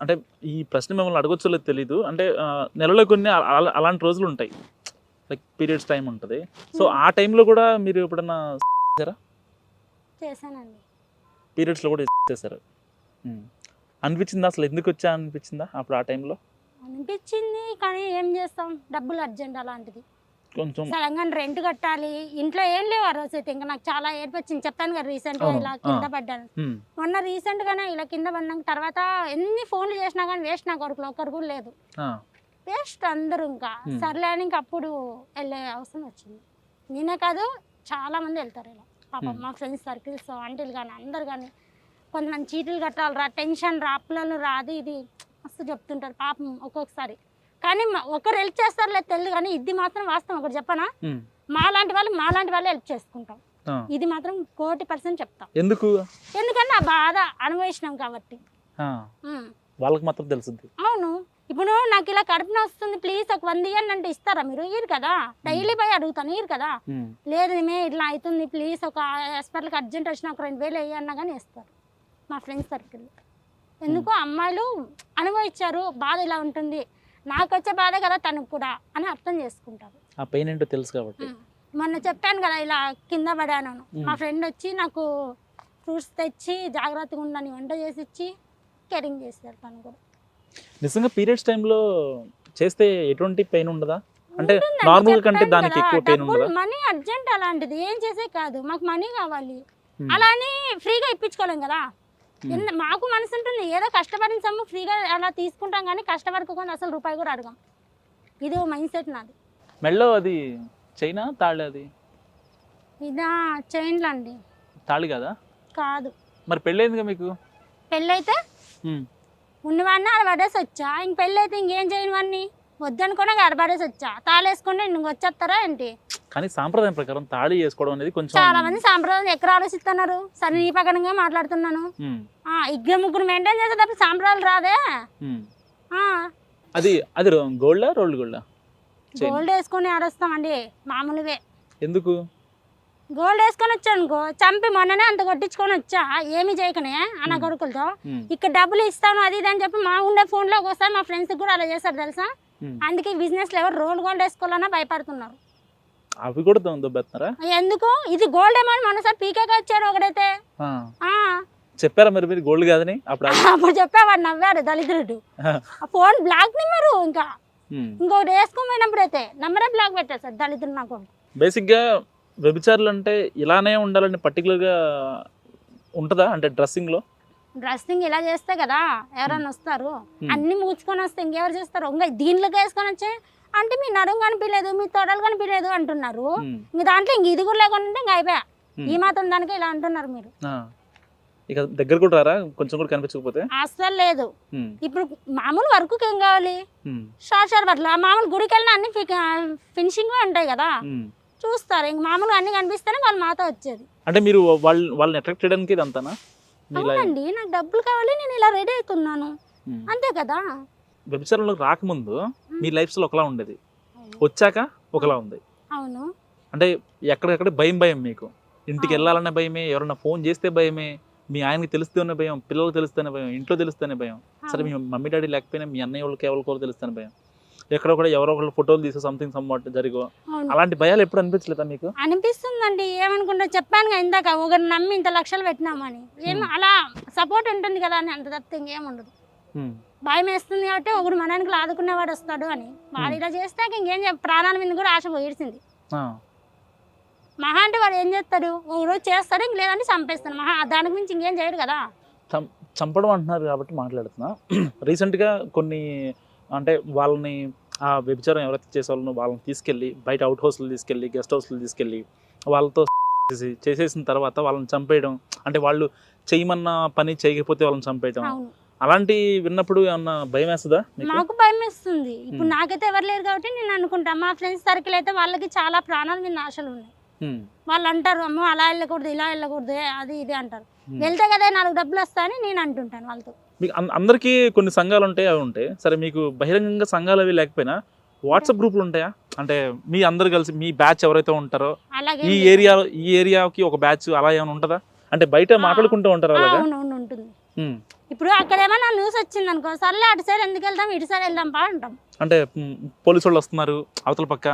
అంటే ఈ ప్రశ్న మిమ్మల్ని అడగొచ్చో లేదో తెలీదు. అంటే నెలలో కొన్ని అలా- అలా- అలాంటి రోజులు ఉంటాయి. లైక్ పీరియడ్స్ టైం ఉంటుంది. సో ఆ టైంలో కూడా మీరు ఎప్పుడన్నా చేశానండి. పీరియడ్స్లో కూడా చేశారు. ఉమ్. అనిపించిందా? అసలు ఎందుకు వచ్చా అనిపించిందా అప్పుడు ఆ టైంలో అనిపించింది కానీ ఏం చేస్తాం? డబ్బులు అర్జెంట్ అలాంటిది. కొంచెం తెలంగాణ రెంట్ కట్టాలి. ఇంట్లో ఏం లేవు ఆ రోజు అయితే. ఇంకా నాకు చాలా ఏడుపు వచ్చింది. చెప్పాను కదా రీసెంట్గా. ఇలా. కింద పడ్డాను. మొన్న రీసెంట్ గానే ఇలా కింద పడినాక తర్వాత ఎన్ని ఫోన్లు చేసినా కానీ వేస్ట్ నా కొడుకులు. ఒక్కరు కూడా లేదు. వేస్ట్ అందరూ ఇంకా. సర్లే అని ఇంక అప్పుడు వెళ్ళే అవసరం వచ్చింది. నేనే కాదు చాలా మంది వెళ్తారు ఇలా. పాపం. మా ఫ్రెండ్స్ సర్కిల్స్ ఆంటీలు కానీ అందరు కానీ కొంతమంది చీటీలు కట్టాలి రా టెన్షన్ రా అప్పులను రా అది ఇది. మస్తు చెప్తుంటారు. పాపం ఒక్కొక్కసారి. కానీ ఒకరు హెల్ప్ చేస్తారు లేదు తెలియదు కానీ ఇది మాత్రం వాస్తవం. ఒకటి చెప్పనా? మాలాంటి వాళ్ళు మాలాంటి వాళ్ళు హెల్ప్ చేసుకుంటాం. ఇది మాత్రం కోటి పర్సెంట్ చెప్తాం. ఎందుకు? ఎందుకంటే ఆ బాధ అనుభవించినాం కాబట్టి. వాళ్ళకి మాత్రం తెలుసుద్ది. అవును. ఇప్పుడు నాకు ఇలా కడుపున వస్తుంది ప్లీజ్ ఒక వంద ఇయ్యండి అంటే ఇస్తారా మీరు? ఇరు కదా. డైలీ పోయి అడుగుతాను ఇరు కదా. లేదు మే ఇట్లా అవుతుంది ప్లీజ్ ఒక హాస్పిటల్కి అర్జెంట్ వచ్చిన ఒక రెండు వేలు వేయన్నా కానీ ఇస్తారు మా ఫ్రెండ్స్ సర్కిల్ ఎందుకు? అమ్మాయిలు అనుభవించారు బాధ ఇలా ఉంటుంది. నాకు వచ్చే బాధ కదా తనకు కూడా అని అర్థం చేసుకుంటారు. ఆ పెయిన్ ఏంటో తెలుసు కాబట్టి. మొన్న చెప్పాను కదా ఇలా కింద పడాను. మా ఫ్రెండ్ వచ్చి నాకు ఫ్రూట్స్ తెచ్చి జాగ్రత్తగా ఉండని వంట చేసి ఇచ్చి కేరింగ్ చేశారు తను కూడా. నిజంగా పీరియడ్స్ టైంలో చేస్తే ఎటువంటి పెయిన్ ఉండదా? అంటే నార్మల్ కంటే దానికి ఎక్కువ పెయిన్ ఉండదా? మనీ అర్జెంట్ అలాంటిది ఏం చేసే కాదు మాకు మనీ కావాలి. ఉమ్, అలా అని ఫ్రీగా ఇప్పించుకోలేం కదా. మాకు మనసు ఉంటుంది ఏదో కష్టపడిన సొమ్ము ఫ్రీగా అలా తీసుకుంటాం కానీ కష్టపడుకోకుండా అసలు రూపాయి కూడా అడగం. ఇది మైండ్ సెట్ నాది. మెడలో అది చైనా తాళి అది? ఇదా చైన్లు అండి. తాళి కదా? కాదు. మరి పెళ్ళైందిగా మీకు? పెళ్ళైతే ఉన్నవాడిని ఆడ పడేసి వచ్చా ఇంక పెళ్ళైతే ఇంకేం చేయని వాడిని వద్దనుకున్నా ఆడ పడేసి వచ్చా తాళేసుకుంటే ఇంక వచ్చేస్తారా ఏంటి? కానీ సాంప్రదాయం ప్రకారం తాళి వేసుకోవడం అనేది కొంచెం చాలా మంది సాంప్రదాయం ఎక్కడ ఆలోచిస్తున్నారు? సరే నీ పక్కనగా మాట్లాడుతున్నాను. ఇద్దరు ముగ్గురు మెయింటైన్ చేసేటప్పుడు సాంప్రదాయాలు రాదే. అది అది గోల్డా రోల్డ్ గోల్డా. గోల్డ్ వేసుకొని ఆడొస్తామండి మామూలువే. ఎందుకు? గోల్డ్ వేసుకొని వచ్చా అనుకో చంపి మొన్ననే అంత కొట్టించుకొని వచ్చా? ఏమి చేయకనే అన్న. కొడుకులతో. ఇక్కడ డబ్బులు ఇస్తాను అది ఇది అని చెప్పి మా ఉండే ఫోన్లోకి వస్తాను మా ఫ్రెండ్స్ కూడా అలా చేస్తారు తెలుసా. అందుకే బిజినెస్లో ఎవరు రోల్ గోల్డ్ వేసుకోవాలన్నా భయపడుతున్నారు. అవి కూడా దొ- దొబ్బెత్తున్నారా? ఎందుకు? ఇది గోల్డ్ ఏమో అని మొన్నసారి పీకేగా వచ్చారు ఒకడైతే. చెప్పారా మరి మీరు గోల్డ్ కాదని? అప్పుడు అప్పుడు చెప్పేవాడు నవ్వాడు దళితుడు. ఫోన్ బ్లాక్ నెంబరు ఇంకా. ఇంకోటి వేసుకోపోయినప్పుడు అయితే నెంబరే బ్లాక్ పెట్టేశారు దళితుడు నాకు. బేసిక్గా వ్యభిచారులు అంటే ఇలానే ఉండాలని పర్టికులర్గా ఉంటుందా? అంటే డ్రెస్సింగ్లో డ్రెస్సింగ్ ఇలా చేస్తే కదా ఎవరైనా వస్తారు. అన్ని మూసుకొని వస్తే ఇంకెవరు చేస్తారు? ఇంకా దీంట్లోకి వేసుకొని వచ్చే అంటే మీ నడుము కనిపించలేదు మీ తొడలు కనిపించలేదు అంటున్నారు. ఇంక దాంట్లో ఇంక ఇది కూడా లేకుండా ఉంటే ఇంక అయిపోయా. ఈ మాత్రం దానికి ఇలా అంటున్నారు మీరు. ఇక దగ్గర కూడా రారా? కొంచెం కూడా కనిపించకపోతే? అస్సలు లేదు. ఇప్పుడు మామూలు వర్క్కి ఏం కావాలి? షార్ట్ షార్ట్ బట్టలు మామూలు గుడికి వెళ్ళిన అన్ని ఫినిషింగ్ ఉంటాయి కదా. చూస్తారు. ఇంక మామూలుగా అన్ని కనిపిస్తేనే వాళ్ళు మాతో వచ్చేది. అంటే మీరు వాళ్ళ వాళ్ళని అట్రాక్ట్ చేయడానికి అవునండి. నాకు డబ్బులు కావాలి నేను ఇలా రెడీ అవుతున్నాను. అంతే కదా? వ్యభిచారంలోకి రాకముందు మీ లైఫ్ స్టైల్ ఒకలా ఉండేది. వచ్చాక ఒకలా ఉంది. అవును. అంటే ఎక్కడెక్కడ భయం భయం మీకు? ఇంటికి వెళ్ళాలనే భయమే ఎవరన్నా ఫోన్ చేస్తే భయమే మీ ఆయనకి తెలుస్తూనే భయం పిల్లలకు తెలుస్తూనే భయం ఇంట్లో తెలుస్తూనే భయం. సరే మీ మమ్మీ డాడీ లేకపోయినా మీ అన్నయ్య వాళ్ళకి ఎవరికో తెలుస్తూనే భయం. ఎక్కడ కూడా ఎవరో ఒకళ్ళు ఫోటోలు తీసే సంథింగ్ సమ్వాట్ జరిగో. అలాంటి భయాలు ఎప్పుడు అనిపించలేదా మీకు? అనిపిస్తుందండి. ఏమనుకుంటా చెప్పాను ఇందాక ఒకరు నమ్మి ఇంత లక్షలు పెట్టినామని. ఏం. అలా సపోర్ట్ ఉంటుంది కదా అని అంత తప్పితే ఇంకేం ఉండదు. భయం వేస్తుంది కాబట్టి ఒకడు మనానికి ఆదుకునేవాడు వస్తాడు అని. వాడు ఇలా చేస్తే ఇంకేం చెప్ప ప్రాణాల మీద కూడా ఆశ పోయిడుతుంది ఆ, మహా అంటే వాడు ఏం చేస్తాడు? ఒక రోజు చేస్తాడు ఇంక లేదంటే చంపేస్తాడు. మహా దానికి మించి ఇంకేం చేయడు కదా. చంపడం అంటున్నారు కాబట్టి మాట్లాడుతున్నా. రీసెంట్గా కొన్ని అంటే వాళ్ళని ఆ వ్యభిచారం ఎవరైతే చేసేవాళ్ళనో వాళ్ళని తీసుకెళ్ళి బయట అవుట్ హౌస్లు తీసుకెళ్ళి గెస్ట్ హౌస్లు తీసుకెళ్ళి వాళ్ళతో చేసి- చేసేసిన తర్వాత వాళ్ళని చంపేయడం అంటే వాళ్ళు చేయమన్న పని చేయకపోతే వాళ్ళని చంపేయడం అలాంటి విన్నప్పుడు ఏమన్నా భయం వేస్తుందా మీకు భయం వేస్తుంది ఇప్పుడు. నాకైతే ఎవరు లేరు కాబట్టి నేను అనుకుంటా. మా ఫ్రెండ్స్ సర్కిల్ అయితే వాళ్ళకి చాలా ప్రాణాల మీద ఆశలు ఉన్నాయి. వాళ్ళు అంటారు అమ్మో అలా వెళ్ళకూడదు ఇలా వెళ్ళకూడదు అది ఇది అంటారు. వెళ్తే కదా నాలుగు డబ్బులు వస్తాయని నేను అంటుంటాను వాళ్ళతో. మీకు అందరికీ కొన్ని సంఘాలు ఉంటాయి అవి ఉంటాయి. సరే మీకు బహిరంగంగా సంఘాలు అవి లేకపోయినా వాట్సాప్ గ్రూపులు ఉంటాయా? అంటే మీ అందరు కలిసి మీ బ్యాచ్ ఎవరైతే ఉంటారో ఈ ఏరియా ఈ ఏరియాకి ఒక బ్యాచ్ అలా ఏమైనా ఉంటుందా? అంటే బయట. మాట్లాడుకుంటూ ఉంటారు అలాగా? ఉంటుంది. ఇప్పుడు అక్కడ ఏమైనా న్యూస్ వచ్చింది అనుకో సర్లే అటు సైడ్ ఎందుకు వెళ్దాం ఇటు సైడ్ వెళ్దాం బా అంటాం. అంటే పోలీసు వాళ్ళు వస్తున్నారు అవతల పక్క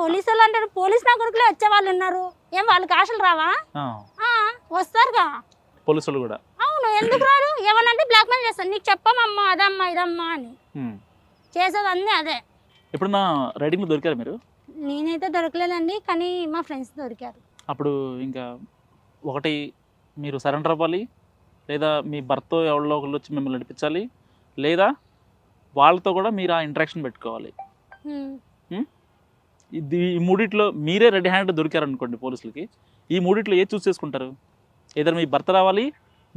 పోలీసు వాళ్ళు అంటారు పోలీస్ నా కొడుకులే వచ్చే వాళ్ళు ఉన్నారు. ఏం వాళ్ళకి ఆశలు రావా? వస్తారుగా. పోలీసు వాళ్ళు కూడా. అవును ఎందుకు రారు? ఏమనంటే బ్లాక్మెయిల్ చేస్తాను నీకు చెప్పమమ్మా అదమ్మా ఇదమ్మా అని. చేసేది అన్నీ అదే. ఎప్పుడన్నా రైడింగ్లో దొరికారు మీరు? నేనైతే దొరకలేదండి కానీ మా ఫ్రెండ్స్ దొరికారు. అప్పుడు ఇంకా ఒకటి మీరు సరెండర్ అవ్వాలి లేదా మీ భర్త ఎవరిలో ఒకళ్ళు వచ్చి మిమ్మల్ని నడిపించాలి లేదా వాళ్ళతో కూడా మీరు ఆ ఇంటరాక్షన్ పెట్టుకోవాలి. ఇది ఈ మూడిట్లో మీరే రెడీ హ్యాండ్ దొరికారు అనుకోండి పోలీసులకి. ఈ మూడిట్లో ఏది చూస్ చేసుకుంటారు? ఏదైనా మీ భర్త రావాలి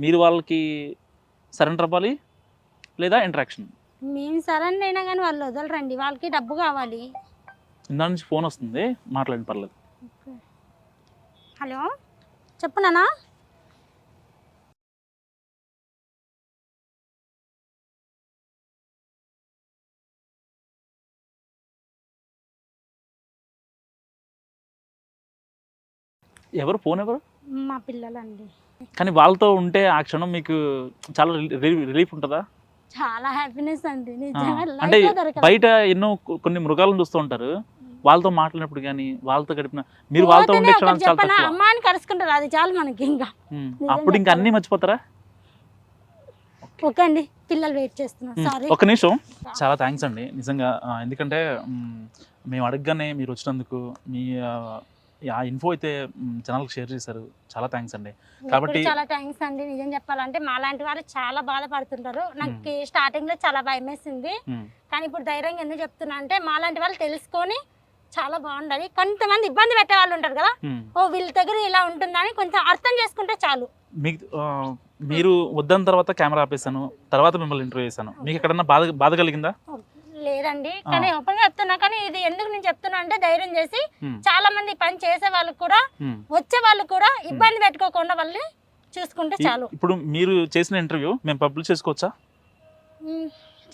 మీరు వాళ్ళకి సరెండర్ అవ్వాలి లేదా ఇంటరాక్షన్ మేము సరెండర్ అయినా కానీ వాళ్ళు వదలరండి వాళ్ళకి డబ్బు కావాలి. ఇందా నుంచి ఫోన్ వస్తుంది మాట్లాడండి పర్లేదు. హలో? చెప్పు నానా ఎవరు? ఫోన్ ఎవరు? మా పిల్లలండి. కానీ వాళ్ళతో ఉంటే ఆ క్షణం మీకు చాలా రిలీఫ్ ఉంటుందా? చాలా హ్యాపీనెస్ అండి. అంటే బయట ఎన్నో కొన్ని మృగాలను చూస్తూ ఉంటారు. వాళ్ళతో మాట్లాడినప్పుడు కానీ వాళ్ళతో గడిపిన మీరు వాళ్ళతో ఉండే క్షణాలు చాలా చెప్పనా? తక్కువ. అమ్మ అని కలుసుకుంటారు అది చాలు మనకి ఇంకా. అప్పుడు ఇంకా అన్నీ మర్చిపోతారా? ఓకే అండి. పిల్లలు వెయిట్ చేస్తున్నారు. సారీ ఒక్క నిమిషం. చాలా థ్యాంక్స్ అండి. నిజంగా ఎందుకంటే మేము అడగగానే మీరు వచ్చినందుకు మీ ఆ, ఇన్ఫో అయితే ఉమ్, జనాలకు షేర్ చేశారు. చాలా థ్యాంక్స్ అండి. కాబట్టి- చాలా థ్యాంక్స్ అండి. నిజం చెప్పాలంటే మాలాంటి వాళ్ళు చాలా బాధపడుతుంటారు. నాకు స్టార్టింగ్లో చాలా భయం వేసింది కానీ ఇప్పుడు ధైర్యంగా ఎందుకు చెప్తున్నా అంటే మాలాంటి వాళ్ళు తెలుసుకొని చాలా బాగుండాలి. కొంతమంది ఇబ్బంది పెట్టే వాళ్ళు ఉంటారు కదా. ఓ వీళ్ళ దగ్గర ఇలా ఉంటుందని కొంచెం అర్థం చేసుకుంటే చాలు. మీకు మీరు వద్దన్న తర్వాత కెమెరా ఆపేసాను తర్వాత మిమ్మల్ని ఇంటర్వ్యూ చేశాను. మీకు ఎక్కడన్నా బాధ బాధ కలిగిందా? లేదండి. కానీ ఓపెన్గా చెప్తున్నా కానీ ఇది ఎందుకు నేను చెప్తున్నా అంటే ధైర్యం చేసి చాలా మంది పని చేసే వాళ్ళకి కూడా. వచ్చే వాళ్ళు కూడా ఇబ్బంది పెట్టుకోకుండా వాళ్ళు చూసుకుంటే చాలు. ఇప్పుడు మీరు చేసిన ఇంటర్వ్యూ మేము పబ్లిష్ చేసుకోవచ్చా?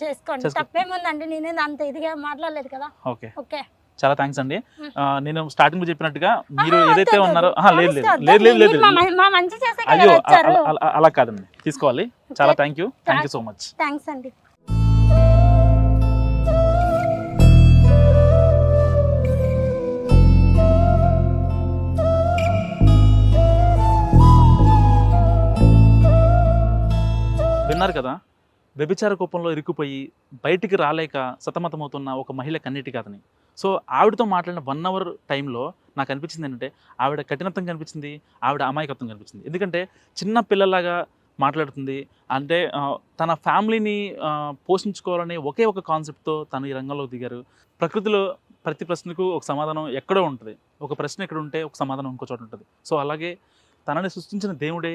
చేసుకోండి. చేసుకో. తప్పేముందండి. నేనేది అంత ఇదిగా మాట్లాడలేదు కదా. ఓకే. ఓకే. చాలా థ్యాంక్స్ అండి. నేను స్టార్టింగ్లో చెప్పినట్టుగా మీరు ఏదైతే ఉన్నారో లేదు లేదు లేదు లేదు అయ్యో అలా కాదండి. తీసుకోవాలి. చాలా thank you. Thank you so much. Thanks అండి. విన్నారు కదా? వ్యభిచార కోపంలో ఇరుక్కుపోయి బయటికి రాలేక సతమతమవుతున్న ఒక మహిళ కన్నీటి కథని సో ఆవిడతో మాట్లాడిన వన్ అవర్ టైంలో నాకు అనిపించింది ఏంటంటే ఆవిడ కఠినత్వం కనిపించింది ఆవిడ అమాయకత్వం కనిపించింది. ఎందుకంటే చిన్న పిల్లలాగా మాట్లాడుతుంది. అంటే తన ఫ్యామిలీని పోషించుకోవాలని పోషించుకోవాలనే ఒకే ఒక కాన్సెప్ట్తో తను ఈ రంగంలోకి దిగారు. ప్రకృతిలో ప్రతి ప్రశ్నకు ఒక సమాధానం ఎక్కడో ఉంటుంది. ఒక ప్రశ్న ఎక్కడ ఉంటే ఒక సమాధానం ఇంకో చోట ఉంటుంది. సో అలాగే తనని సృష్టించిన దేవుడే